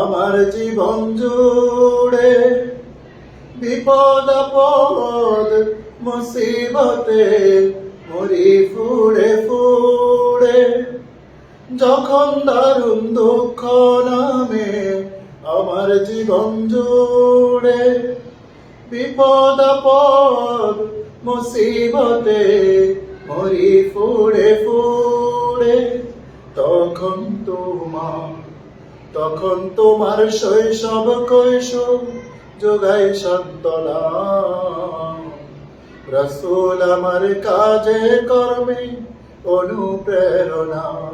আমার জীবন জুড়ে বিপদ আপদ মুসিবতে মরি ফুড়ে ফুড়ে, যখন দারুণ দুঃখ নামে আমার জীবন জুড়ে বিপদ আপদ মুসিবতে মরি ফুড়ে ফুড়ে, তখন তোমার তখন তোমার শৈশব কৈশোর যোগাই সন্তলা রসুল আমার কাজে, কর্মে অনুপ্রেরণা।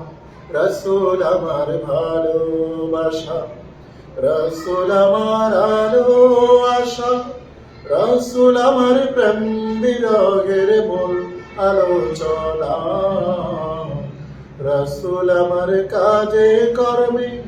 রসুল আমার ভালোবাসা। রসুল আমার আলো আশা। রসুল আমার প্রেম বিরহের মূল আলোচনা। রসুল আমার কাজে, কর্মে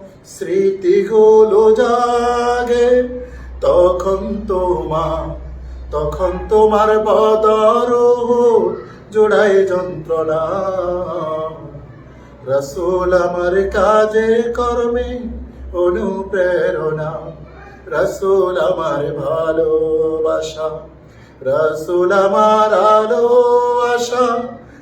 স্মৃতিগুলো জাগে, তখন তোমার তখন তোমার বদর জোড়ায় যন্ত্রণা। রসুল আমার কাজে কর্মে অনুপ্রেরণা, রসুল আমার ভালোবাসা, রসুল আমার আলো আশা।